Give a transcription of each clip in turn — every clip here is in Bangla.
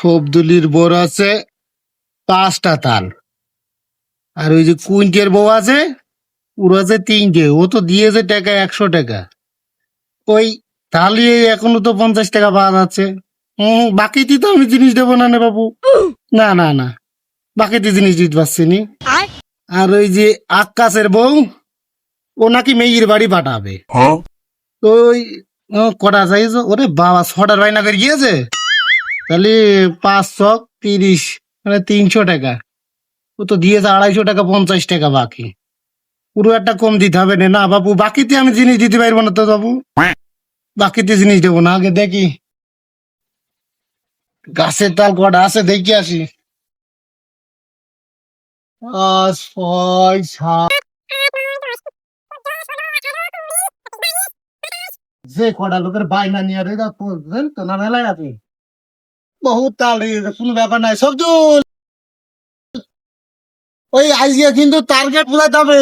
সবদুলির বড় আছে পাঁচটা তাল। আর ওই যে কুইন্টের বউ আছে ওর আছে তিনটে ও তো দিয়েছে টাকা একশো টাকা। ওই তাহলে এখনও তো পঞ্চাশ টাকা বাদ আছে। হম বাকিতে তো আমি জিনিস দেবো না নে বাবু। না না না বাকিতে জিনিস দিতে পারছি নি। আর ওই যে আকাশের বউ ও নাকি মেয়ের বাড়ি পাঠাবে। তো ওই কটা চাইছ ওরে বাবা ছটার বাইনা করে গিয়েছে? তাহলে পাঁচশো তিরিশ মানে তিনশো টাকা। ও তো দিয়েছে আড়াইশো টাকা, পঞ্চাশ টাকা বাকি। পুরো একটা কম দিতে হবে না। না বাবু, বাকিতে আমি জিনিস দিতে পারব না তো বাবু। বাকিতে জিনিস দেবো না। আগে দেখি। গাছের তাল কটা আছে দেখি আসি। পাঁচ, ছয়, সাত। যে কটা লোকের বাইনা নিয়ে তো না মেলায় আপনি বহুত তাল কোনো ব্যাপার নাই। সবজুল! ওই আজকে কিন্তু টার্গেট বোঝাতে হবে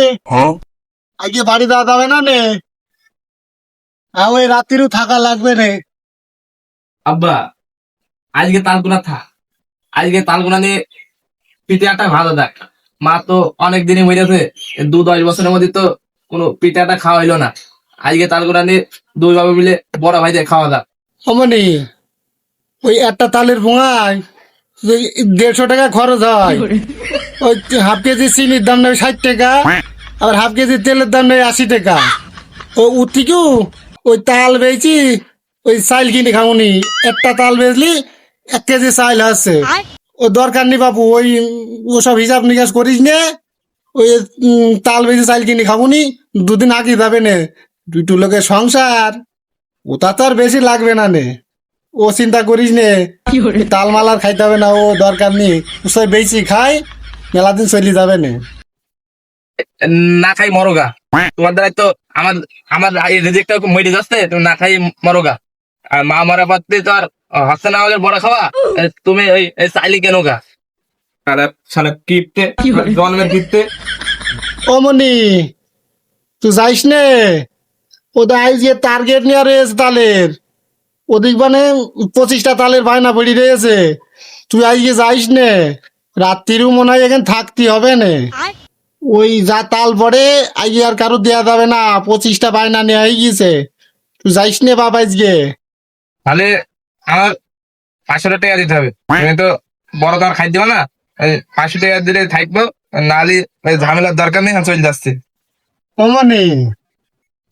আজকে বাড়ি দেওয়া যাবে না নে? আর ওই রাত্রিও থাকা লাগবে নে। আব্বা আজকে তালগুনা থাক আজকে তালগুনা নিয়ে পিঠে একটা ভালো দেখ মা তো অনেক দিনই হয়ে গেছে দু দশ বছরের মধ্যে তো কোনো পিঠে একটা খাওয়া হইল না। আজকে তালগুনা নিয়ে দুই বাবু মিলে বড় ভাই দিয়ে খাওয়া অমনি ওই একটা তালের ভোঙায় দেড়শো টাকা খরচ হয়। ওই হাফ কেজি চিনির দাম নেই ষাট টাকা আর হাফ কেজি তেলের দাম নেই আশি টাকা। ও ওর থেকেও ওই তাল বেচি ওই চাইল কিনে খামুনি একটা তাল বেচলি এক কেজি চাইল আছে। ও দরকার নেই বাবু ওই ওসব হিসাব নিকাশ করিস নে। ওই তাল বেচি চাইল কিনে খামুনি দুদিন আগে যাবে নে। দুটো লোকের সংসার ওটা তো আর বেশি লাগবে না নে। ও চিন্তা করিস নে। তাল মাল আর খাইতে হবে না ও দরকার নেই। সব বেশি খাই মেলা দিন চলে যাবে নে। না খাই মরগা। তোমার দ্বারা তো আমার আমার রিজেক্টটা মরে যাচ্ছে তুমি না খাই মরগা। আর মা মারা পাত্রে তো আর হাসতে না হলে বড় খাওয়া। তুমি ওই চাইলি কেন গা? আরে শালা কিপটে জন্মের কিপটে। ও মনি তুই যাইস নে? ওদের আইজ টার্গেট নিয়ে রয়েছে তালের। ওদিক মানে পঁচিশটা তালের বায়না পড়ি রয়েছে। তুই আজকে যাইস নে। রাত্রিও মনে হয় এখানে থাকতে হবে না। ওই যা তাল পড়ে আজকে আর কারও দেয়া যাবে না। পঁচিশটা বায়না নিয়ে হয়ে গেছে তুই যাইস নে বাবা আজকে। তাহলে আমার পাঁচশো টাকা দিতে হবে। তুমি তো বড় তো আর খাই দিও না পাঁচশো টাকা দিলে থাকব। নালি ওই ঝামেলার দরকার নেই আমি চলে যাচ্ছি। ওমনি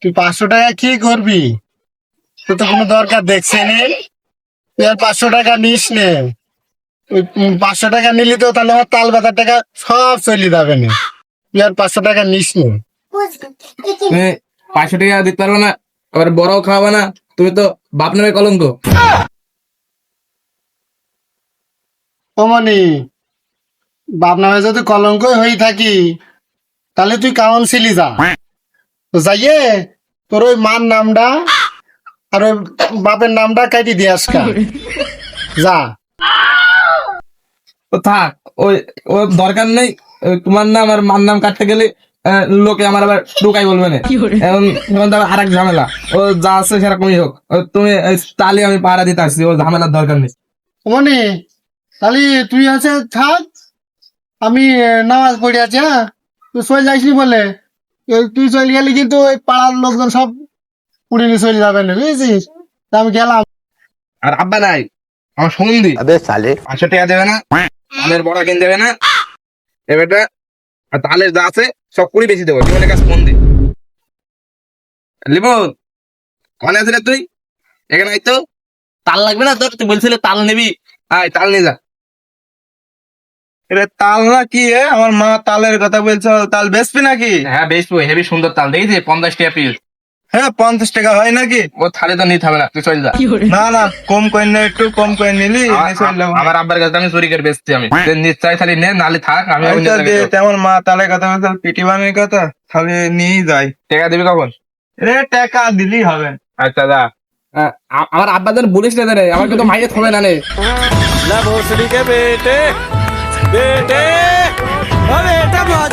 তুই পাঁচশো টাকা কি করবি? তো কোনো দরকার দেখছে নি। তুই আর পাঁচশো টাকা নিস নে। পাঁচশো টাকা নিলি তো তাহলে আমার তাল ব্যথার টাকা সব চলে যাবে না। তুই আর পাঁচশো টাকা নিস নে। পাঁচশো টাকা দিতে পারবে না আবার বড়ও খাওয়াবে না। তুমি তো বাপ নামে কলঙ্ক। ওমনি বাপ নামে যদি কলঙ্ক হয়ে থাকি তাহলে তুই কাউন্সিলি যা। যাইয়ে তোর ওই মার নামটা আর ওই বাপের নামটা কাটি দিয়ে আসকা যা। থাক ওই ওই দরকার নেই তোমার নাম আর মার নাম কাটতে গেলে লোকে আমার আবার ঢুকাই বলবে না। এখন এখন তো আর এক ঝামেলা। ও যা আছে সেরকমই হোক। তুমি তালি আমি পাহারা দিতে আসছি ও ঝামেলার দরকার নেই। মনে তাহলে তুই আছে থাক। আমি নামাজ পড়ে আছি হ্যাঁ? তুই চলে যাইসনি বলে? তুই চলে গেলি কিন্তু ওই পাড়ার লোকজন সব উড়ে নিয়ে চলে যাবেন বুঝেছিস? আমি গেলাম। আর আব্বা নাই আমার সন্ধি আবে সালে। পাঁচশো টাকা দেবে না তালের বড়া কিনে দেবে না। এবারটা আর তালের যা আছে সব কুড়ি বেশি দেবো। জীবনের কাছে ফোন দি। লিবন কনে আছিস তুই? এখানে তো। তাল লাগবে না তোর? তুই বলছিলে তাল নিবি। আয় তাল নিয়ে যা। এটা তাল না কি আমার মা তালের কথা বলছো তাল বেচবি নাকি? হ্যাঁ বেচবো হেবি সুন্দর তাল। দেখি পঞ্চাশ টাকা পিস হ্যাঁ পঞ্চাশ টাকা হয় নাকি? ও তাহলে তো নিতে হবে না তুই চল যা। না না কম করে না একটু কম করে নিলি আমার আব্বার কাছে আমি চুরি করে বেচছি আমি। নিশ্চয় নে নালে থাক আমি আচ্ছা, তেমন মা তালে কথা পিটি বানের কথা নিয়েই যাই। টাকা দিবি কখন? রে টাকা দিলেই হবে। আচ্ছা দা আমার আব্বা যেন বলিস না রে আমার কিন্তু মাইয়ে থমে না রে না বেটে বেটে বাজ